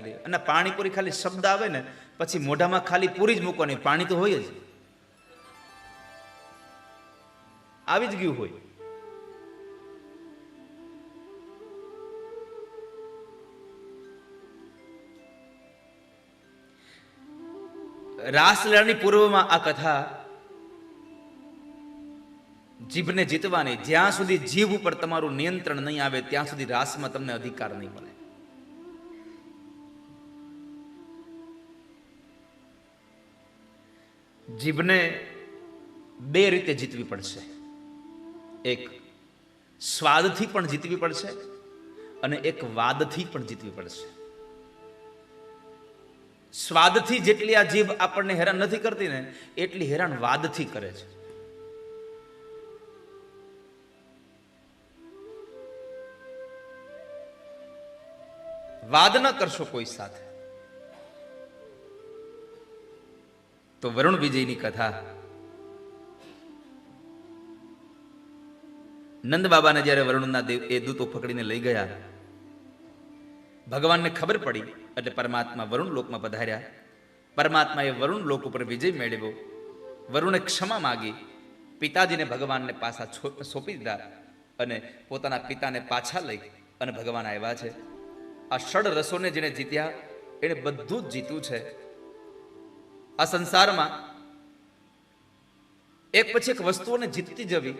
અને પાણીપુરી ખાલી શબ્દ આવે ને, પછી મોઢામાં ખાલી પૂરી જ મૂકવાની. પાણી તો હોય જ. આવી જ ગયું હોય. રાસલીલાની પૂર્વમાં આ કથા જીભને જીતવાની. જ્યાં સુધી જીભ ઉપર તમારું નિયંત્રણ નહીં આવે, ત્યાં સુધી રાસમાં તમને અધિકાર નહીં મળે. જીભને બે રીતે જીતવી પડશે. એક સ્વાદથી પણ જીતવી પડશે અને એક વાદથી પણ જીતવી પડશે. સ્વાદથી જેટલી આ જીભ આપણને હેરાન નથી કરતી ને, એટલી હેરાન વાદથી કરે છે. વાદ ન કરશો કોઈ સાથે. તો વરુણ વિજયની કથા. નંદ બાબાને જ્યારે વરુણના દેવ, એ દૂતો પકડીને લઈ ગયા, ભગવાનને ખબર પડી એટલે પરમાત્મા વરુણ લોકમાં પધાર્યા. પરમાત્માએ વરુણ લોક ઉપર વિજય મેળવ્યો. વરુણે ક્ષમા માગી. પિતાજીને ભગવાનને પાછા સોંપી દીધા અને પોતાના પિતાને પાછા લઈ અને ભગવાન આવ્યા છે. આ ષડ રસોને જેણે જીત્યા, એણે બધું જ જીત્યું છે. આ સંસારમાં એક પછી એક વસ્તુઓને જીતતી જવી,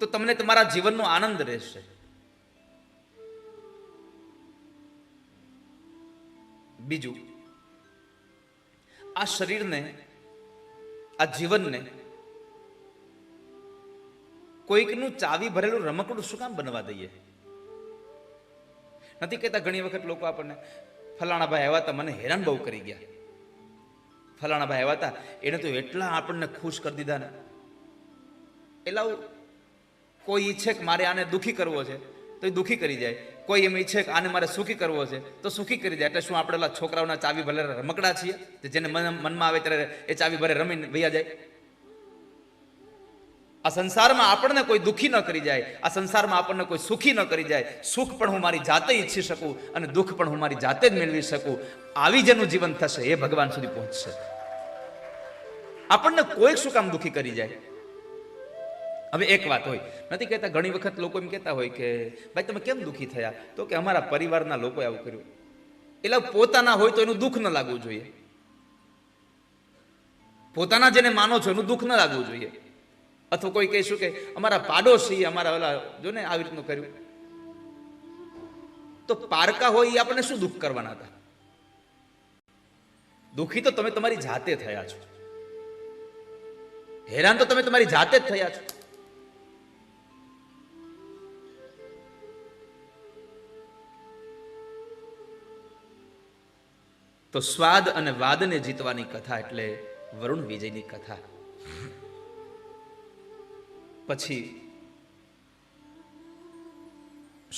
તો તમને તમારા જીવનનો આનંદ રહેશે. બીજું, આ શરીરને, આ જીવનને કોઈકનું ચાવી ભરેલું રમકડું શું કામ બનવા દઈએ? નથી કહેતા ઘણી વખત લોકો આપણને ફલાણા ભાઈ આવ્યા હતા, મને હેરાન બહુ કરી ગયા. ફલાણા ભાઈ આવ્યા હતા, એને તો એટલા આપણને ખુશ કરી દીધા ને. એટલા કોઈ ઈચ્છે કે મારે આને દુઃખી કરવો છે, તો એ દુઃખી કરી જાય. કોઈ એમ ઈચ્છે કે આને મારે સુખી કરવો છે, તો સુખી કરી જાય. એટલે શું આપણે છોકરાઓના ચાવી ભલે રમકડા છીએ જેને મન- મનમાં આવે ત્યારે એ ચાવી ભલે રમીને વૈયા જાય? આ સંસારમાં આપણને કોઈ દુઃખી ન કરી જાય, આ સંસારમાં આપણને કોઈ સુખી ન કરી જાય. સુખ પણ હું મારી જાતે ઈચ્છી શકું અને દુઃખ પણ હું મારી જાતે જ મેળવી શકું. આવી જેનું જીવન થશે, એ ભગવાન સુધી પહોંચશે. આપણને કોઈ શું કામ દુઃખી કરી જાય? હવે એક વાત હોય. નથી કહેતા, ઘણી વખત લોકો એમ કહેતા હોય કે, ભાઈ, તમે કેમ દુઃખી થયા? તો કે, અમારા પરિવારના લોકોએ આવું કર્યું. એટલે પોતાના હોય તો એનું દુઃખ ન લાગવું જોઈએ. પોતાના જેને માનો છો એનું દુઃખ ન લાગવું જોઈએ. અથવા કોઈ કહીશું કે અમારા પાડોશી અમારા ઓલા જો ને આવી રીતનું કર્યું. તો પારકા હોય એ આપણને શું દુઃખ કરવાના હતા? દુઃખી તો તમે તમારી જાતે થયા છો. હેરાન તો તમે તમારી જાતે જ થયા છો. તો સ્વાદ અને વાદને જીતવાની કથા એટલે વરુણ વિજયની કથા. પછી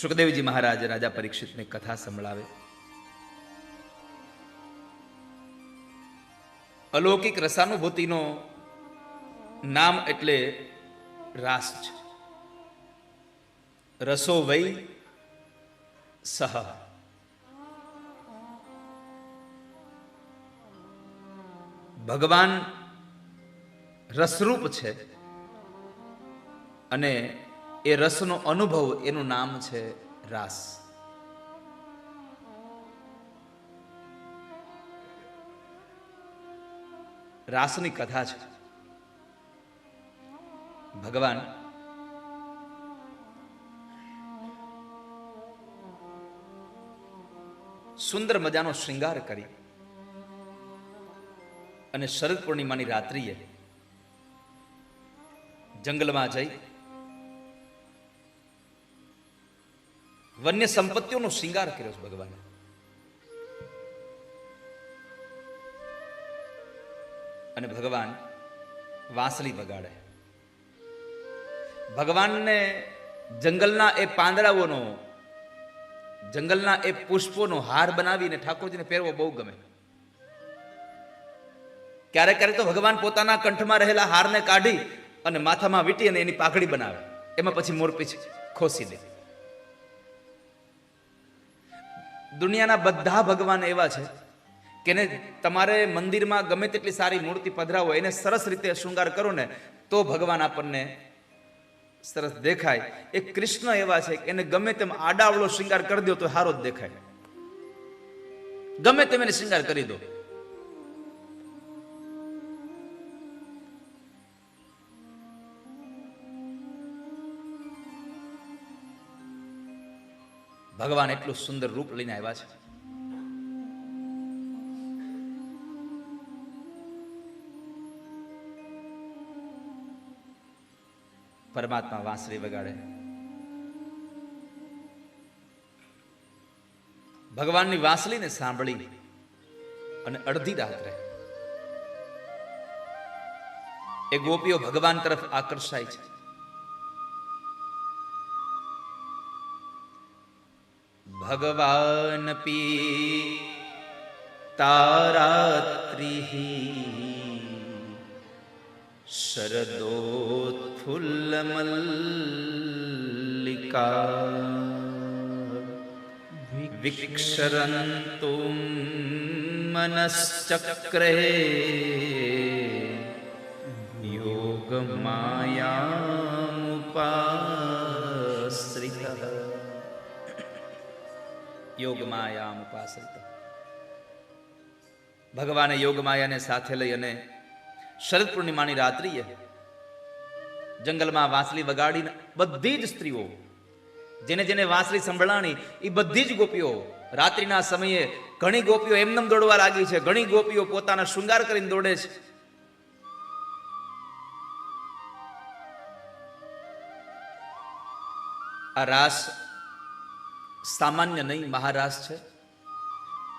સુખદેવજી મહારાજ રાજા પરીક્ષિતને કથા સંભળાવે. અલૌકિક રસાનુભૂતિનો નામ એટલે રાસ છે. રસો વૈ સહ. ભગવાન રસરૂપ છે. અને એ રસનો અનુભવ એનું નામ છે રાસ. રાસની કથા છે. ભગવાન સુંદર મજાનો શૃંગાર કરી અને શરદ પૂર્ણિમાની રાત્રિએ જંગલમાં જઈ વન્ય સંપત્તિઓનો શિંગાર કર્યો છે ભગવાને. અને ભગવાન વાંસળી વગાડે. ભગવાનને જંગલના એ પાંદડાઓનો, જંગલના એ પુષ્પોનો હાર બનાવીને ઠાકોરજીને પહેરવો બહુ ગમે. ક્યારેક ક્યારેક તો ભગવાન પોતાના કંઠમાં રહેલા હારને કાઢી અને માથામાં વીંટી અને એની પાઘડી બનાવે. એમાં પછી મોરપીછ ખોસી દે. દુનિયાના બધા ભગવાન એવા છે કેને તમારે મંદિરમાં ગમે તેટલી સારી મૂર્તિ પધરાવો, એને સરસ રીતે શૃંગાર કરો ને તો ભગવાન આપણને સરસ દેખાય. એ કૃષ્ણ એવા છે એને ગમે તેમ આડાવળો શૃંગાર કરી દો તો સારો જ દેખાય. ગમે તેમ એને શૃંગાર કરી દો. ભગવાન એટલું સુંદર રૂપ લઈને આવ્યા છે. પરમાત્મા વાંસળી વગાડે. ભગવાનની વાંસળીને સાંભળી અને અડધી રાત્રે એ ગોપીઓ ભગવાન તરફ આકર્ષાય છે. भगवानपि तारात्रिः शरदोत्फुल्लमल्लिका विक्षरन्तु मनश्चक्रे योगमायामुपा યોગમાયામુપાશ્રિત. ભગવાને યોગમાયાને સાથે લઈ અને શરદ પૂર્ણિમાની રાત્રિએ જંગલમાં વાંસલી વગાડીને બધી જ સ્ત્રીઓ, જેને જેને વાંસળી સંભળાણી એ બધી જ ગોપીઓ, રાત્રિના સમયે ઘણી ગોપીઓ એમનેમ દોડવા લાગી છે. ઘણી ગોપીઓ પોતાના શૃંગાર કરીને દોડે છે. આ રાસ સામાન્ય નહીં મહારાસ છે.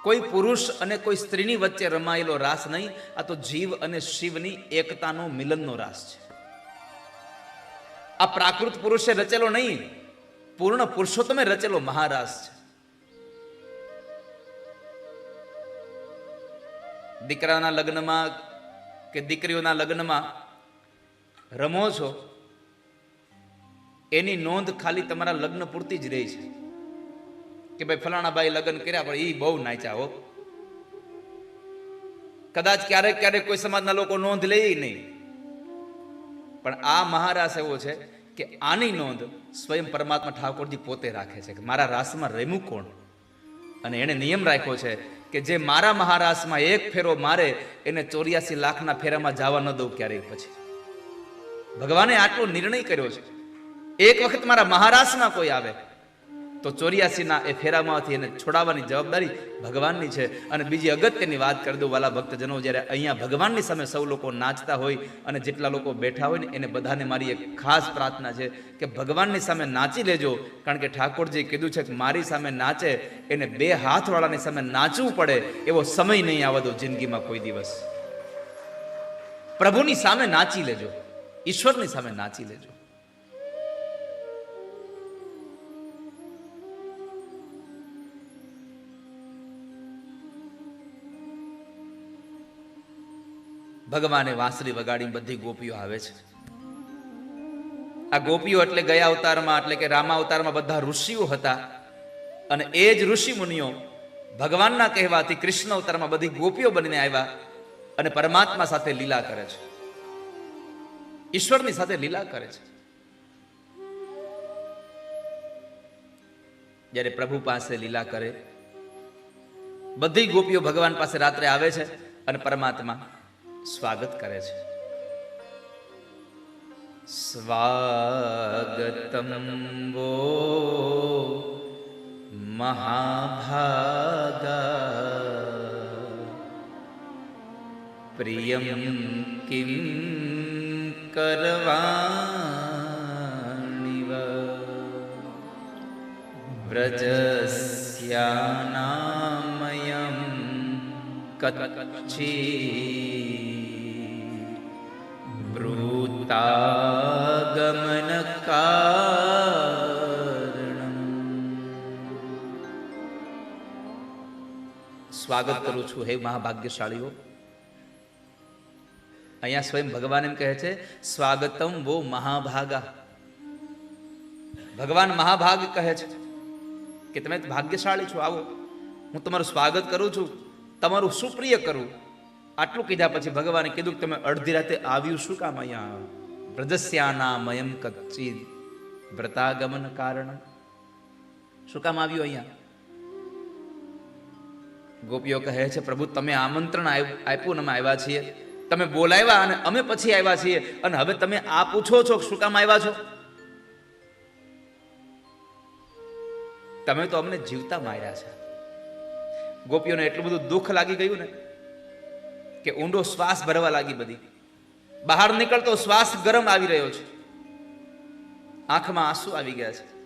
કોઈ પુરુષ અને કોઈ સ્ત્રીની વચ્ચે રમાયેલો રાસ નહીં, આ તો જીવ અને શિવની એકતાનો મિલનનો રાસ છે. આ પ્રાકૃત પુરુષે રચેલો નહીં, પૂર્ણ પુરુષોત્તમે રચેલો મહારાસ છે. દીકરાના લગ્નમાં કે દીકરીઓના લગ્નમાં રમો છો, એની નોંધ ખાલી તમારા લગ્ન પૂરતી જ રહી છે. કે ભાઈ ફલાણા ભાઈ લગ્ન કર્યા, પણ એ બહુ નાચ્યા હો. કદાચ ક્યારેક ક્યારેક કોઈ સમાજના લોકો નોંધ લે નહીં. પણ આ મહારાસ એવો છે કે આની નોંધ સ્વયં પરમાત્મા ઠાકોરજી પોતે રાખે છે કે મારા રાસમાં રેમું કોણ? અને એણે નિયમ રાખ્યો છે કે જે મારા મહારાસમાં એક ફેરો મારે, એને ચોર્યાસી લાખના ફેરામાં જવા ન દઉં ક્યારેય પછી. ભગવાને આટલો નિર્ણય કર્યો છે. એક વખત મારા મહારાસમાં કોઈ આવે તો ચોર્યાસીના એ ફેરામાંથી એને છોડાવવાની જવાબદારી ભગવાનની છે. અને બીજી અગત્યની વાત કરી દઉં વાલા ભક્તજનો, જ્યારે અહીંયા ભગવાનની સામે સૌ લોકો નાચતા હોય અને જેટલા લોકો બેઠા હોય ને, એને બધાને મારી એક ખાસ પ્રાર્થના છે કે ભગવાનની સામે નાચી લેજો. કારણ કે ઠાકોરજીએ કીધું છે કે મારી સામે નાચે, એને બે હાથવાળાની સામે નાચવું પડે એવો સમય નહીં આવવા દો જિંદગીમાં કોઈ દિવસ. પ્રભુની સામે નાચી લેજો. ઈશ્વરની સામે નાચી લેજો. ભગવાને વાંસળી વગાડી બધી ગોપીઓ આવે છે. આ ગોપીઓ એટલે ગયા અવતારમાં, એટલે કે રામા અવતારમાં બધા ઋષિઓ હતા. અને એ જ ઋષિ મુનિઓ ભગવાનના કહેવાથી કૃષ્ણ અવતારમાં બધી ગોપીઓ બનીને આવ્યા અને પરમાત્મા સાથે લીલા કરે છે. ઈશ્વરની સાથે લીલા કરે છે. જ્યારે પ્રભુ પાસે લીલા કરે, બધી ગોપીઓ ભગવાન પાસે રાત્રે આવે છે અને પરમાત્મા સ્વાગત કરે છે. સ્વાગતમ વો મહાભાગા. પ્રિયમ કિમ કરવાણીવ. વ્રજસ્યાનામયમ કચ્છી. બ્રૂતાગમન સ્વાગત કરું છું હે મહાભાગ્યશાળીઓ. અહીંયા સ્વયં ભગવાન એમ કહે છે, સ્વાગતમ વો મહાભાગા. ભગવાન મહાભાગ કહે છે કે તમે ભાગ્યશાળી છો, આવો. હું તમારું સ્વાગત કરું છું, તમારું સુપ્રિય કરું. આટલું કીધા પછી ભગવાને કીધું કે તમે અડધી રાતે આવ્યું શું કામ અહીંયા? બ્રજસ્યાનામયમ કચ્ચિત વ્રતાગમન કારણ શું કામ આવ્યું અહીંયા ગોપીઓ કહે છે પ્રભુ તમે આમંત્રણ આપ- આપ્યું અમે આવ્યા છીએ તમે બોલાવ્યા અને અમે પછી આવ્યા છીએ અને હવે તમે આ પૂછો છો શું કામ આવ્યા છો? તમે તો અમને જીવતા માર્યા છે ગોપીઓને એટલું બધું દુઃખ લાગી ગયું ને કે ઊંડો શ્વાસ ભરવા લાગી બધી। બહાર નીકળતો શ્વાસ ગરમ આવી રહ્યો છે. આંખમાં આંસુ આવી ગયા છે.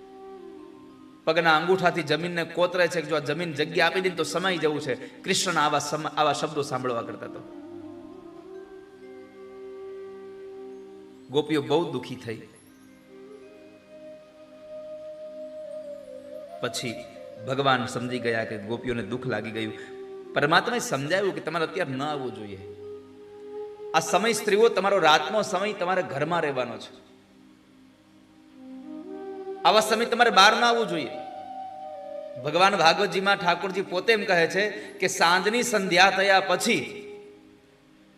પગના અંગૂઠાથી જમીનને કોતરે છે કે જો આ જમીન જગ્યા આપી દે તો સમાઈ જવું છે. કૃષ્ણના આવા આવા શબ્દો સાંભળવા કરતા તો. ગોપીઓ બહુ દુખી થઈ. પછી ભગવાન સમજી ગયા કે ગોપીઓને દુઃખ લાગી ગયું. પરમાત્માએ સમજાવ્યું કે તમારે અત્યારે ન આવવું જોઈએ. આ સમય સ્ત્રીઓ, તમારો રાતનો સમય તમારે ઘરમાં રહેવાનો છે. આવા સમય તમારે બહાર ના આવવું જોઈએ. ભગવાન ભાગવતજીમાં ઠાકોરજી પોતે એમ કહે છે કે સાંજની સંધ્યા થયા પછી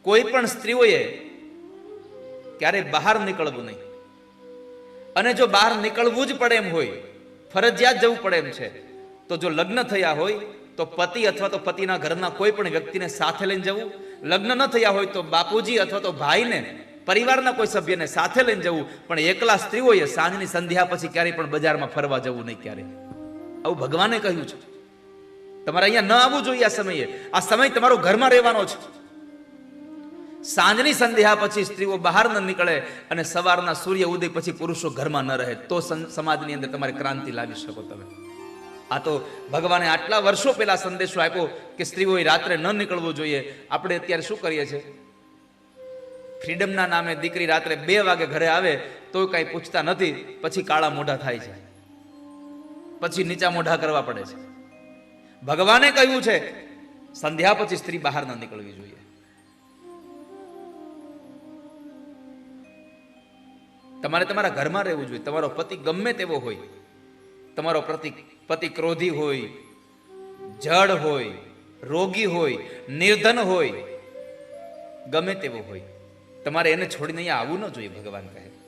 કોઈ પણ સ્ત્રીઓએ ક્યારે બહાર નીકળવું નહીં. અને જો બહાર નીકળવું જ પડે એમ હોય, ફરજિયાત જવું પડે એમ છે, તો જો લગ્ન થયા હોય તો પતિ અથવા તો પતિના ઘરના કોઈ પણ વ્યક્તિને સાથે લઈને જવું, લગ્ન ન થયા હોય તો બાપુજી અથવા તો ભાઈને, પરિવારના કોઈ સભ્યને સાથે લઈને જવું, પણ એકલા સ્ત્રીઓએ સાંજની સંધ્યા પછી ક્યારેય પણ બજારમાં ફરવા જવું નહીં ક્યારે આવું ભગવાને કહ્યું છે. તમારે અહીંયા ન આવવું જોઈએ આ સમયે. આ સમય તમારો ઘરમાં રહેવાનો છે. સાંજની સંધ્યા પછી સ્ત્રીઓ બહાર ન નીકળે અને સવારના સૂર્ય ઉદય પછી પુરુષો ઘરમાં ન રહે. તો સમાજની અંદર તમારે ક્રાંતિ લાવી શકો તમે. આ તો ભગવાને આટલા વર્ષો પહેલા સંદેશો આપ્યો કે સ્ત્રીઓએ રાત્રે ન નીકળવું જોઈએ. આપણે અત્યારે શું કરીએ છીએ? ફ્રીડમના નામે દીકરી રાત્રે બે વાગે ઘરે આવે તો કાંઈ પૂછતા નથી, પછી કાળા મોઢા થાય છે. પછી નીચા મોઢા કરવા પડે છે. ભગવાને કહ્યું છે, સંધ્યા પછી સ્ત્રી બહાર ન નીકળવી જોઈએ. તમારે તમારા ઘરમાં રહેવું જોઈએ. તમારો પતિ ગમે તેવો હોય. તમારો પ્રતિ પતિ ક્રોધી હોય, જડ હોય, રોગી હોય, નિર્ધન હોય, ગમે તેવો હોય. તમારે એને છોડીને અહીંયા આવવું ન જોઈએ, ભગવાન કહે.